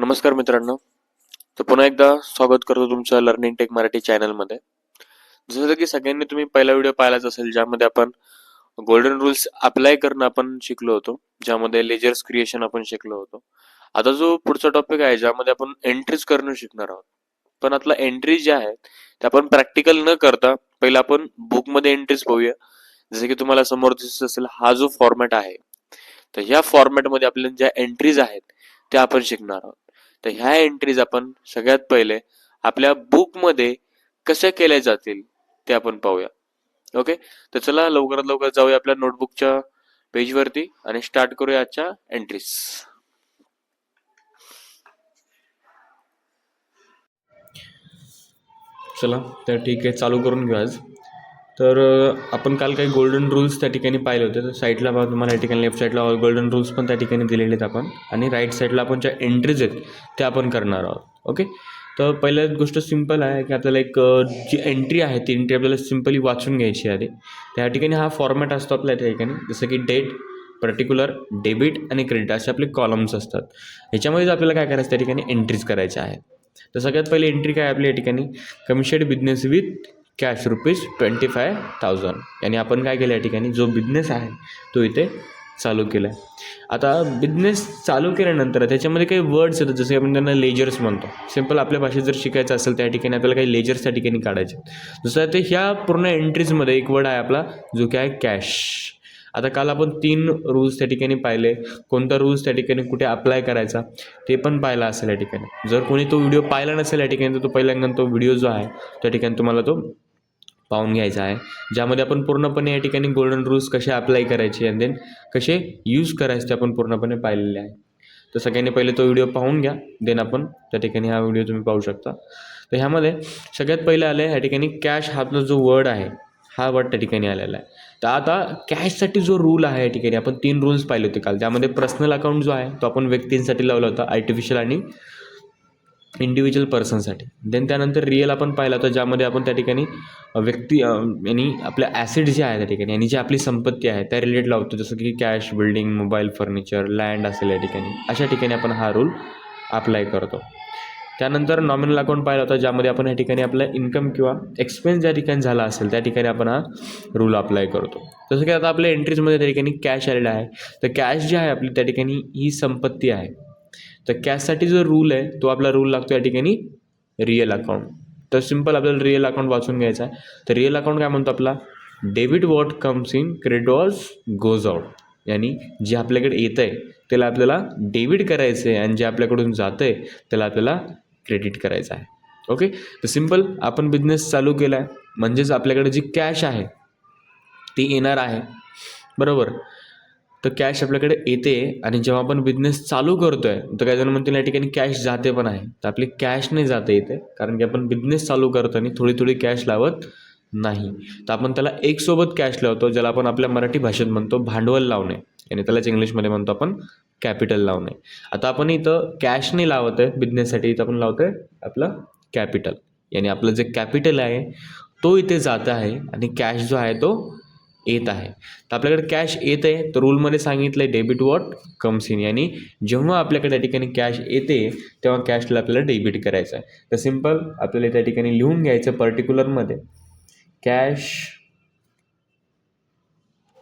नमस्कार मित्रांनो. तर पुन्हा एकदा स्वागत करतो तुमचं लर्निंग टेक मराठी चॅनलमध्ये जसं की सगळ्यांनी तुम्ही पहिला व्हिडिओ पाहिलाच असेल ज्यामध्ये आपण गोल्डन रूल्स अप्लाय करणं आपण शिकलो होतो ज्यामध्ये लेजर्स क्रिएशन आपण शिकलो होतो. आता जो पुढचा टॉपिक आहे ज्यामध्ये आपण एंट्रीज करणं शिकणार आहोत. पण आतला एंट्रीज ज्या आहेत त्या आपण प्रॅक्टिकल न करता पहिला आपण बुकमध्ये एंट्रीज पाहूया. जसं की तुम्हाला समोर दिसत असेल हा जो फॉर्मॅट आहे तर ह्या फॉर्मॅटमध्ये आपल्या ज्या एंट्रीज आहेत त्या आपण शिकणार आहोत. तर ह्या एंट्रीज आपण सगळ्यात पहिले आपल्या बुकमध्ये कशा केल्या जातील ते आपण पाहूया. ओके तर चला लवकरात लवकर जाऊया आपल्या नोटबुकच्या पेजवरती आणि स्टार्ट करूया आजच्या एंट्रीज चला तर ठीक आहे. चालू करून घेऊ आज. तर आपण काल काही गोल्डन रूल्स त्या ठिकाणी पाहिले होते. तर साईडला बघा तुम्हाला या ठिकाणी लेफ्ट साईडला गोल्डन रूल्स पण त्या ठिकाणी दिलेले आहेत आपण. आणि राईट साईडला आपण ज्या एंट्रीज आहेत त्या आपण करणार आहोत. ओके तर पहिल्या गोष्ट सिंपल आहे की आपल्याला एक जी एंट्री आहे ती एंट्री आपल्याला सिम्पली वाचून घ्यायची आधी. त्या ठिकाणी हा फॉर्मॅट असतो आपल्या त्या ठिकाणी. जसं की डेट पर्टिक्युलर डेबिट आणि क्रेडिट असे आपले कॉलम्स असतात. ह्याच्यामध्येच आपल्याला काय करायचं त्या ठिकाणी एंट्रीज करायच्या आहेत. तर सगळ्यात पहिली एंट्री काय आपल्या या ठिकाणी? Commenced business with cash rupees twenty five thousand. आणि आपण काय केलं या ठिकाणी? जो बिझनेस आहे तो इथे चालू केला आहे आता बिझनेस चालू केल्यानंतर त्याच्यामध्ये काही वर्ड्स येतात जसे आपण त्यांना लेजर्स म्हणतो. सिंपल आपल्या भाषेत जर शिकायचं असेल त्या ठिकाणी आपल्याला काही लेजर्स त्या ठिकाणी काढायचे आहेत. जसं ते ह्या पूर्ण एंट्रीजमध्ये एक वर्ड आहे आपला जो की आहे कॅश आता काल आपण तीन रूल्स त्या ठिकाणी पाहिले. कोणता रूल्स त्या ठिकाणी कुठे अप्लाय करायचा ते पण पाहिला असेल या ठिकाणी. जर कोणी तो व्हिडिओ पाहिला नसेल या ठिकाणी तर तो पहिल्यांदा तो व्हिडिओ जो आहे त्या ठिकाणी तुम्हाला तो पाहून घ्यायचा आहे. ज्यामध्ये आपण पूर्णपणे या ठिकाणी गोल्डन रूल्स कसे अप्लाय करायचे आणि देन कसे यूज करायचे ते आपण पूर्णपणे पाहिलेले आहे. तर सगळ्यांनी पहिले तो व्हिडिओ पाहून घ्या. देन आपण त्या ठिकाणी हा व्हिडिओ तुम्ही पाहू शकता. तर ह्यामध्ये सगळ्यात पहिलं आलं आहे ह्या ठिकाणी कॅश हा जो वर्ड आहे हा वर्ड त्या ठिकाणी आलेला आहे. तर आता कॅशसाठी जो रूल आहे या ठिकाणी आपण तीन रूल्स पाहिले होते काल. त्यामध्ये पर्सनल अकाउंट जो आहे तो आपण व्यक्तींसाठी लावला होता आर्टिफिशियल आणि इंडिव्हिज्युअल पर्सनसाठी देन त्यानंतर रिअल आपण पाहिला तर ज्यामध्ये आपण त्या ठिकाणी व्यक्ती यांनी आपल्या ॲसिड जे आहे त्या ठिकाणी आणि जी आपली संपत्ती आहे त्या रिलेट लावतो जसं की cash building mobile furniture land असेल या ठिकाणी. अशा ठिकाणी आपण हा रूल अप्लाय करतो. त्यानंतर नॉमिनल अकाउंट पाहिला होता ज्यामध्ये आपण या ठिकाणी आपला इन्कम किंवा एक्सपेन्स ज्या ठिकाणी झाला असेल त्या ठिकाणी आपण हा रूल अप्लाय करतो. जसं की आता आपल्या एंट्रीजमध्ये त्या ठिकाणी कॅश आलेला आहे. तर कॅश जी आहे आपली त्या ठिकाणी ही संपत्ती आहे. तर कॅशसाठी जो रूल आहे तो आपला रूल लागतो या ठिकाणी रिअल अकाउंट तर सिंपल आपल्याला रिअल अकाउंट वाचून घ्यायचा आहे. तर रिअल अकाउंट काय म्हणतो आपला? Debit what comes in credit was goes out यानी जे आपल्याकडे येतं आहे त्याला आपल्याला डेबिट करायचं आहे आणि जे आपल्याकडून जातं आहे त्याला आपल्याला क्रेडिट करायचं आहे. ओके तर सिंपल आपण बिझनेस चालू केला आहे म्हणजेच आपल्याकडे जी कॅश आहे ती येणार आहे. बरोबर? तर कॅश आपल्याकडे येते आणि जेव्हा आपण बिझनेस चालू करतो आहे तर काही जण म्हणतील या ठिकाणी कॅश जाते पण आहे. तर आपली कॅश नाही जाते इथे कारण की आपण बिझनेस चालू करताना थोडी थोडी कॅश लावत नाही. तर आपण त्याला एक सोबत कॅश लावतो ज्याला आपण आपल्या मराठी भाषेत म्हणतो भांडवल लावणे. आणि त्यालाच इंग्लिशमध्ये म्हणतो आपण कॅपिटल लावणे. आता आपण इथं कॅश नाही लावत आहे बिझनेससाठी इथं आपण लावतो आहे आपलं कॅपिटल यानी आपलं जे कॅपिटल आहे तो इथे जात आहे आणि कॅश जो आहे तो येत आहे. तर आपल्याकडे कॅश येत आहे. तर रूलमध्ये सांगितलं आहे डेबिट वॉट कम्स इन यानी जेव्हा आपल्याकडे त्या ठिकाणी कॅश येते तेव्हा कॅशला आपल्याला डेबिट करायचं आहे. तर सिंपल आपल्याला त्या ठिकाणी लिहून घ्यायचं पर्टिक्युलरमध्ये कॅश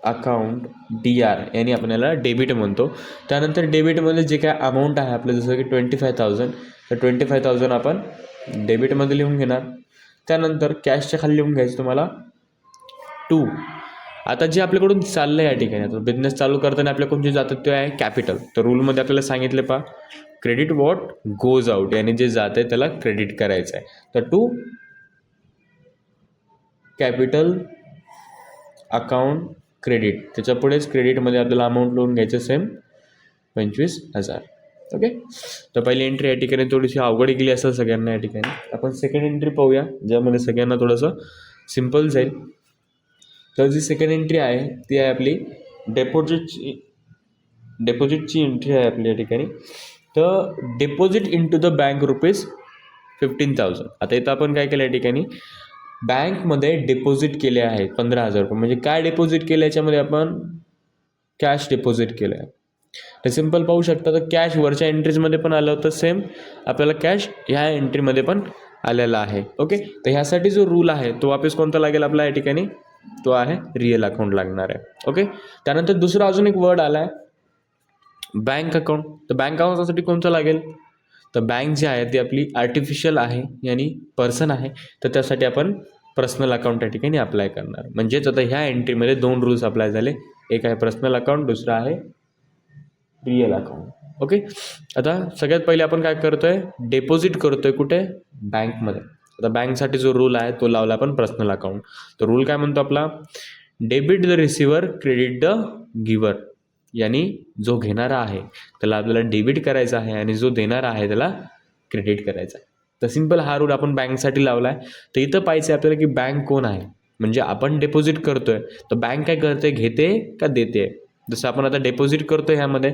अकाउंट डी आर यानी आपल्याला डेबिट म्हणतो. त्यानंतर डेबिटमध्ये जे काय अमाऊंट आहे आपलं जसं की ट्वेंटी फाय थाउजंड तर ट्वेंटी फाय थाउजंड आपण डेबिटमध्ये लिहून घेणार. त्यानंतर कॅशच्या खाली लिहून घ्यायचं तुम्हाला टू आता जे आपल्याकडून चाललं आहे या ठिकाणी आता बिझनेस चालू करताना आपल्याकडून जे जातं ते आहे कॅपिटल तर रूलमध्ये आपल्याला सांगितले पा क्रेडिट वॉट गोज आउट याने जे जातं आहे त्याला क्रेडिट करायचं आहे. तर टू कॅपिटल अकाउंट क्रेडिट त्याच्या पुढेच क्रेडिटमध्ये आपल्याला अमाऊंट लोन घ्यायचं सेम पंचवीस हजार. ओके तर पहिली एंट्री या ठिकाणी थोडीशी अवघड गेली असेल सगळ्यांना या ठिकाणी. आपण सेकंड एंट्री पाहूया ज्यामध्ये सगळ्यांना थोडंसं सिंपल जाईल. तर जी सेकंड एंट्री आहे ती आहे आपली डेपॉझिटची डेपॉझिटची एंट्री आहे आपल्या ठिकाणी. तर deposit into the bank rupees fifteen thousand आता इथं आपण काय केलं या ठिकाणी? बँकमध्ये डिपॉझिट केले आहे पंधरा हजार रुपये. म्हणजे काय डिपॉझिट केलं? याच्यामध्ये आपण कॅश डिपॉझिट केलं आहे. तर सिंपल पाहू शकता तर कॅश वरच्या एंट्रीजमध्ये पण आलं होतं सेम आपल्याला कॅश ह्या एंट्रीमध्ये पण आलेला आहे. ओके तर ह्यासाठी जो रूल आहे तो वापस कोणता लागेल आपला या ठिकाणी? तो आहे रिअल अकाउंट लागणार आहे. ओके त्यानंतर दुसरा अजून एक वर्ड आला आहे बँक अकाउंट तर बँक अकाउंटसाठी कोणतं लागेल? तर बँक जी आहे ती आपली आर्टिफिशियल आहे यानी पर्सन आहे. तर त्यासाठी आपण पर्सनल अकाउंट त्या ठिकाणी अप्लाय करणार. म्हणजेच आता ह्या एंट्रीमध्ये दोन रूल्स अप्लाय झाले. एक आहे पर्सनल अकाउंट दुसरा आहे रिअल अकाउंट ओके आता सगळ्यात पहिले आपण काय करतोय? डेपॉझिट करतोय कुठे? बँकमध्ये आता बँकसाठी जो रूल आहे तो लावला आपण पर्सनल अकाउंट तर रूल काय म्हणतो आपला? Debit the receiver credit the giver यानी जो घेणारा आहे त्याला आपल्याला डेबिट करायचा आहे आणि जो देणारा आहे त्याला क्रेडिट करायचा आहे. तर सिंपल हा रूल आपण बँकसाठी लावला आहे तर इथं पाहिजे आपल्याला की बँक कोण आहे? म्हणजे आपण डेपॉझिट करतोय तर बँक काय करते? घेते का देते? जसं आपण आता डेपॉझिट करतो ह्यामध्ये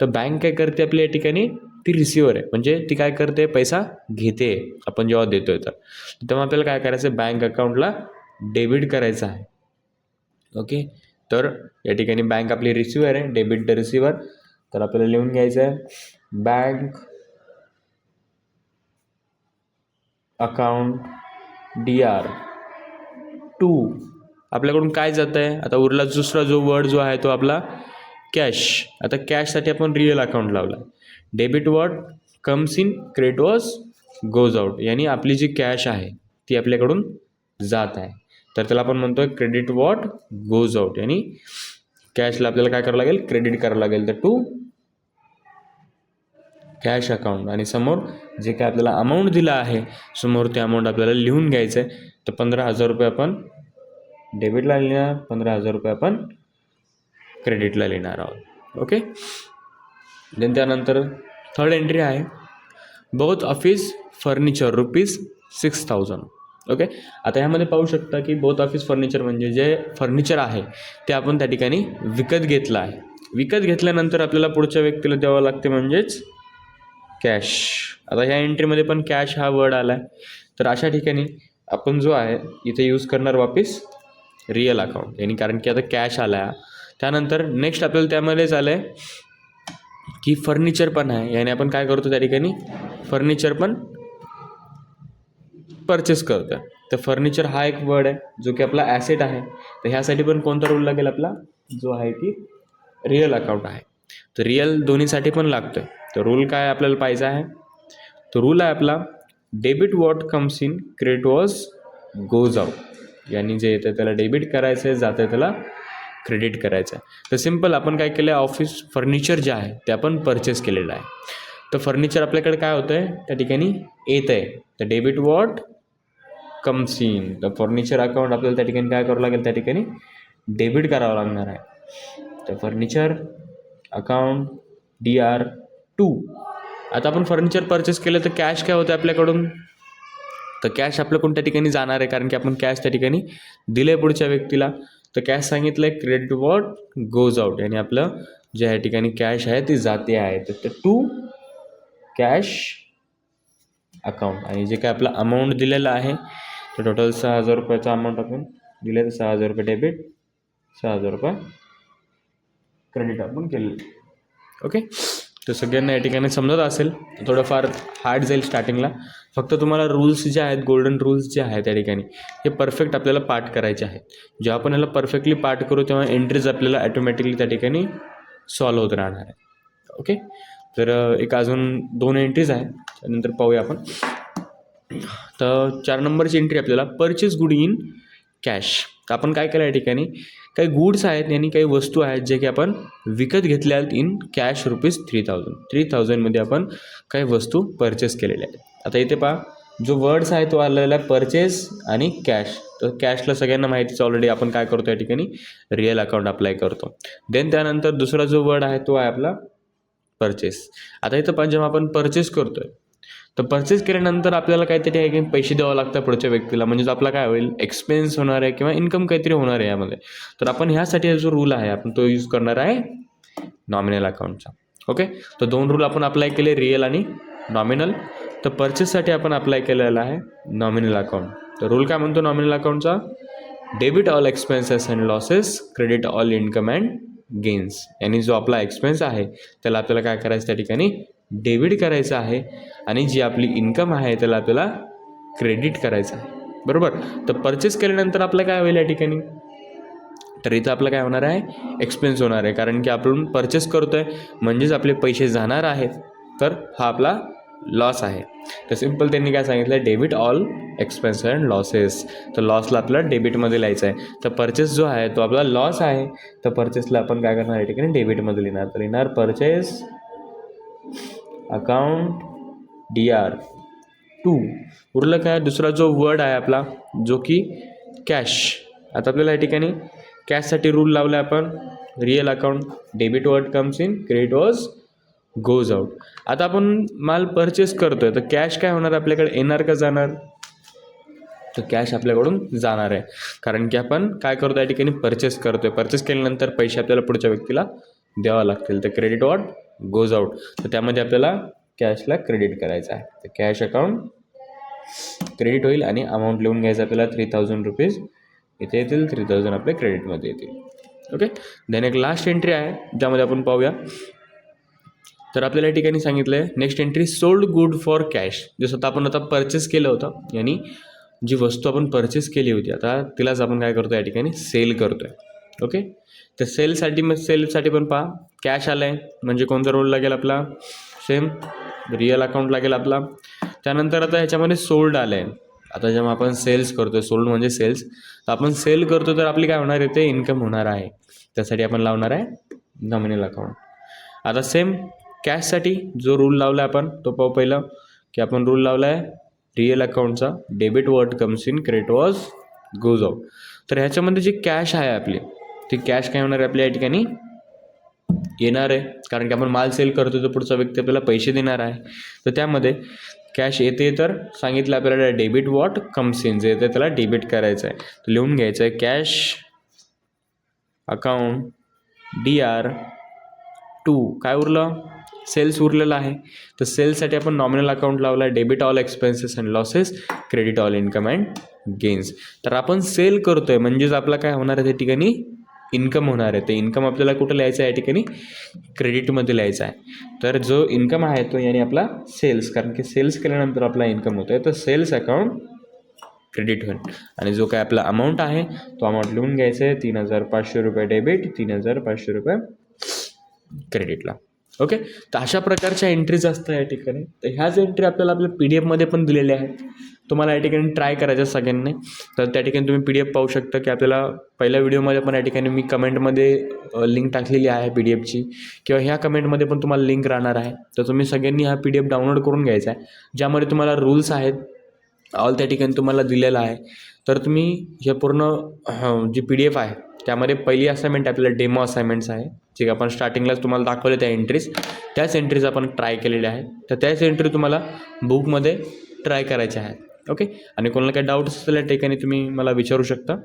तर बँक काय करते आपल्या या ठिकाणी? ती रिसिव्हर आहे. म्हणजे ती काय करते? पैसा घेते. आपण जेव्हा देतोय तर. तेव्हा आपल्याला काय करायचं आहे बँक अकाउंटला डेबिट करायचं आहे. ओके तर या ठिकाणी बँक आपली रिसिव्हर आहे. डेबिट द रिसिव्हर तर आपल्याला लिहून घ्यायचं आहे. Bank account D R to आपल्याकडून काय जातं आहे आता उरला दुसरा जो वर्ड जो आहे तो आपला कॅश आता कॅशसाठी आपण रिअल अकाउंट लावला debit what comes in credit was goes out. यानी आपली जी कॅश आहे ती आपल्याकडून जात आहे. तर त्याला आपण म्हणतो आहे क्रेडिट वॉट गोज आउट. यानी कॅशला आपल्याला काय करावं लागेल? क्रेडिट करावं लागेल. तर टू कॅश अकाउंट. आणि समोर जे काय आपल्याला अमाऊंट दिला आहे समोर ते अमाऊंट आपल्याला लिहून घ्यायचं आहे तर पंधरा हजार रुपये आपण डेबिटला लिहिणार पंधरा हजार रुपये आपण क्रेडिटला लिहिणार आहोत. ओके? देन त्यानंतर थर्ड एंट्री आहे. Bought office furniture rupees six thousand okay आता ह्यामध्ये पाहू शकता की बोथ ऑफिस फर्निचर म्हणजे जे फर्निचर आहे ते आपण त्या ठिकाणी विकत घेतलं आहे. विकत घेतल्यानंतर आपल्याला पुढच्या व्यक्तीला द्यावं लागते म्हणजेच कॅश आता ह्या एंट्रीमध्ये पण कॅश हा वर्ड आला आहे तर अशा ठिकाणी आपण जो आहे इथे यूज करणार वापिस रिअल अकाउंट यानी कारण की आता कॅश आला. आहे त्यानंतर नेक्स्ट आपल्याला त्यामध्येच आलं आहे की फर्निचर पण आहे. याने आपण काय करतो त्या ठिकाणी? फर्निचर पण परचेस करतो आहे तर फर्निचर हा एक वर्ड आहे जो की आपला ॲसेट आहे. तर ह्यासाठी पण कोणता रूल लागेल आपला? जो आहे की रिअल अकाउंट आहे. तर रिअल दोन्हीसाठी पण लागतो आहे तर रूल काय आपल्याला पाहिजे आहे? तो रूल आहे आपला debit what comes in credit was goes out यांनी जे येतं त्याला डेबिट करायचं आहे जातं त्याला क्रेडिट करायचं आहे. तर सिंपल आपण काय केलं आहे ऑफिस फर्निचर जे आहे ते आपण परचेस केलेलं आहे. तर फर्निचर आपल्याकडे काय होतं आहे त्या ठिकाणी येत आहे तर डेबिट वॉट कम्स इन तर फर्निचर अकाउंट आपल्याला त्या ठिकाणी काय करावं लागेल? त्या ठिकाणी डेबिट करावं लागणार आहे. तर furniture account D R to आता आपण फर्निचर परचेस केलं तर कॅश काय होतं आपल्याकडून? तर कॅश आपलं कोणत्या ठिकाणी जाणार आहे? कारण की आपण कॅश त्या ठिकाणी दिलं आहे पुढच्या व्यक्तीला. तर कॅश सांगितलं आहे क्रेडिट वॉट गोज आउट आणि आपलं जे या ठिकाणी कॅश आहे ती जाते आहे. तर ते टू कॅश अकाउंट आणि जे काय आपलं अमाऊंट दिलेलं आहे तर टोटल सहा हजार रुपयाचा अमाऊंट आपण दिलं आहे तर सहा हजार रुपये डेबिट सहा हजार रुपये क्रेडिट आपण केलेलं ओके तर सगळ्यांना या ठिकाणी समजत असेल थोडंफार हार्ड जाईल स्टार्टिंगला फक्त तुम्हाला रूल्स जे आहेत गोल्डन रूल्स जे आहेत त्या ठिकाणी हे परफेक्ट आपल्याला पाठ करायचे आहेत. जेव्हा आपण याला परफेक्टली पाठ करू तेव्हा एंट्रीज आपल्याला ॲटोमॅटिकली त्या ठिकाणी सॉल्व होत राहणार आहे ओके तर एक अजून दोन एंट्रीज आहेत त्यानंतर पाहूया आपण. तर चार नंबरची एंट्री आपल्याला परचेस गुड इन कॅश आपण काय केलं या ठिकाणी? काही गुड्स आहेत आणि काही वस्तू आहेत जे की आपण विकत घेतल्या आहेत in cash rupees three thousand three थाउजंडमध्ये आपण काही वस्तू परचेस केलेल्या आहेत. आता इथे पहा जो वर्ड्स आहे तो आलेला आहे परचेस आणि कॅश तर कॅशला सगळ्यांना माहितीच ऑलरेडी आपण काय करतो या ठिकाणी? रिअल अकाउंट अप्लाय करतो. देन त्यानंतर दुसरा जो वर्ड आहे तो आहे आपला परचेस आता इथं पण जेव्हा आपण परचेस करतो आहे तर परचेस केल्यानंतर आपल्याला काहीतरी आहे की पैसे द्यावं लागतं पुढच्या व्यक्तीला. म्हणजे आपला काय होईल? एक्सपेन्स होणार आहे किंवा इन्कम काहीतरी होणार आहे यामध्ये. तर आपण ह्यासाठी जो रूल आहे आपण तो यूज करणार आहे नॉमिनल अकाउंटचा ओके तर दोन रूल आपण अप्लाय केले रिअल आणि नॉमिनल तर परचेससाठी आपण अप्लाय केलेला आहे नॉमिनल अकाउंट तर रूल काय म्हणतो nominal अकाउंटचा debit all expenses and losses credit all income and gains आणि जो आपला एक्सपेन्स आहे त्याला आपल्याला काय करायचं? त्या ठिकाणी डेबिट करायचं आहे आणि जी आपली इन्कम आहे त्याला आपल्याला क्रेडिट करायचं आहे. बरोबर? तर परचेस केल्यानंतर आपलं काय होईल या ठिकाणी? तर इथं आपलं काय होणार आहे? एक्सपेन्स होणार आहे. कारण की आपण परचेस करतो आहे म्हणजेच आपले पैसे जाणार आहेत. तर हा आपला लॉस आहे. तर सिंपल त्यांनी काय सांगितलं? Debit all expense and losses तर लॉसला आपल्याला डेबिटमध्ये लिहायचं आहे. तर परचेस जो आहे तो आपला लॉस आहे. तर परचेसला आपण काय करणार या ठिकाणी? डेबिटमध्ये लिहिणार. तर लिहिणार purchase account D R to. उरलं काय दुसरा जो वर्ड आहे आपला जो की कॅश. आता आपल्याला या ठिकाणी कॅशसाठी रूल लावला आपण. Real account debit what comes in credit was goes out. आता आपण माल परचेस करतोय तर कॅश काय होणार? आपल्याकडे येणार का जाणार? तर कॅश आपल्याकडून जाणार आहे. कारण की आपण काय करतो या ठिकाणी परचेस करतोय. परचेस केल्यानंतर पैसे आपल्याला पुढच्या व्यक्तीला द्यावा लागतील. तर क्रेडिट वॉट? गोज आउट तर त्यामध्ये आपल्याला कॅशला क्रेडिट करायचं आहे. तर कॅश अकाउंट क्रेडिट होईल आणि अमाऊंट लिहून घ्यायचं आपल्याला थ्री थाउजंड रुपीज इथे येतील थ्री थाउजंड आपल्या क्रेडिटमध्ये येतील. ओके देन एक लास्ट एंट्री आहे ज्यामध्ये आपण पाहूया. तर आपल्याला या ठिकाणी सांगितलं आहे next entry sold good for cash जसं आता आपण आता परचेस केलं होतं यांनी जी वस्तू आपण परचेस केली होती आता तिलाच आपण काय करतो या ठिकाणी सेल करतो आहे ओके तर सेलसाठी मग सेलसाठी पण पहा कॅश आलं आहे म्हणजे कोणता रोल लागेल आपला? सेम रिअल अकाउंट लागेल आपला. त्यानंतर आता ह्याच्यामध्ये सोल्ड आलं आहे आता जेव्हा आपण सेल्स करतो सोल्ड म्हणजे सेल्स तर आपण सेल करतो तर आपली काय होणार आहे? ते इन्कम होणार आहे. त्यासाठी आपण लावणार आहे नॉमिनल अकाउंट आता सेम कॅशसाठी जो रूल लावला आहे आपण तो पाहू पहिलं. की आपण रूल लावला आहे real अकाउंटचा debit what comes in credit was goes out तर ह्याच्यामध्ये जी कॅश आहे आपली ती कॅश काय होणार आहे आपल्या या ठिकाणी? येणार आहे. कारण की आपण माल सेल करतो तर पुढचा व्यक्ती आपल्याला पैसे देणार आहे. तर त्यामध्ये कॅश येते तर सांगितलं आपल्याला डेबिट वॉट कम्स इन जे येते त्याला डेबिट करायचं आहे तर लिहून घ्यायचं आहे cash account D R to काय उरलं? सेल्स उरलेलं आहे. तर सेल्ससाठी आपण नॉमिनल अकाउंट लावला आहे debit all expenses and losses credit all income and gains तर आपण सेल करतो आहे म्हणजेच आपला काय होणार आहे त्या ठिकाणी? इन्कम होणार आहे. ते इन्कम आपल्याला कुठं लिहायचं आहे या ठिकाणी? क्रेडिटमध्ये लिहायचं आहे. तर जो इन्कम आहे तो याने आपला सेल्स कारण की सेल्स केल्यानंतर आपला इन्कम होतो आहे तर सेल्स अकाउंट क्रेडिट होईल. आणि जो काय आपला अमाऊंट आहे तो अमाऊंट लिहून घ्यायचा आहे. तीन हजार पाचशे रुपये डेबिट तीन हजार पाचशे रुपये क्रेडिटला. ओके? तर अशा प्रकारच्या एंट्रीज असतात या ठिकाणी. तर ह्याच एंट्री आपल्याला आपल्या पी डी एफमध्ये पण दिलेल्या आहेत. तुम्हाला या ठिकाणी ट्राय करायचं सगळ्यांनी. तर त्या ठिकाणी तुम्ही पी डी एफ पाहू शकता की आपल्याला पहिल्या व्हिडिओमध्ये पण या ठिकाणी मी कमेंटमध्ये लिंक टाकलेली आहे पी डी एफची किंवा ह्या कमेंटमध्ये पण तुम्हाला लिंक राहणार आहे. तर तुम्ही सगळ्यांनी हा पी डी एफ डाउनलोड करून घ्यायचा आहे. ज्यामध्ये तुम्हाला रूल्स आहेत ऑल त्या ठिकाणी तुम्हाला दिलेला आहे. तर तुम्ही हे पूर्ण जी पी डी एफ आहे त्यामध्ये पहिली असाइनमेंट आपल्याला डेमो असाइनमेंट्स आहे जे आपण स्टार्टिंगलाच तुम्हाला दाखवले त्या एंट्रीज त्याच एंट्रीज आपण ट्राय केलेल्या आहेत. तर त्याच एंट्री तुम्हाला बुकमध्ये ट्राय करायच्या आहेत. ओके आणि कोणाला काही डाऊट्स असतील या ठिकाणी तुम्ही मला विचारू शकता.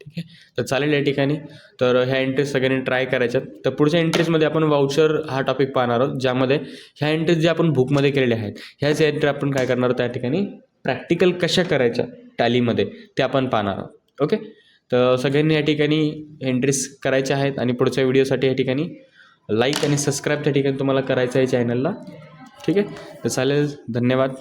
ठीक आहे? तर चालेल या ठिकाणी. तर ह्या एंट्रीज सगळ्यांनी ट्राय करायच्यात. तर पुढच्या एंट्रीजमध्ये आपण वाउचर हा टॉपिक पाहणार आहोत ज्यामध्ये ह्या एंट्रीज ज्या आपण बुकमध्ये केलेल्या आहेत ह्याच एंट्री आपण काय करणार आहोत त्या ठिकाणी? प्रॅक्टिकल कशा करायच्या टॅलीमध्ये ते आपण पाहणार आहोत. ओके तर सगळ्यांनी या ठिकाणी एंट्रीज करायच्या आहेत आणि पुढच्या व्हिडिओसाठी या ठिकाणी लाईक आणि सबस्क्राईब त्या ठिकाणी तुम्हाला करायचं आहे चॅनलला ठीक आहे? तर चालेल धन्यवाद.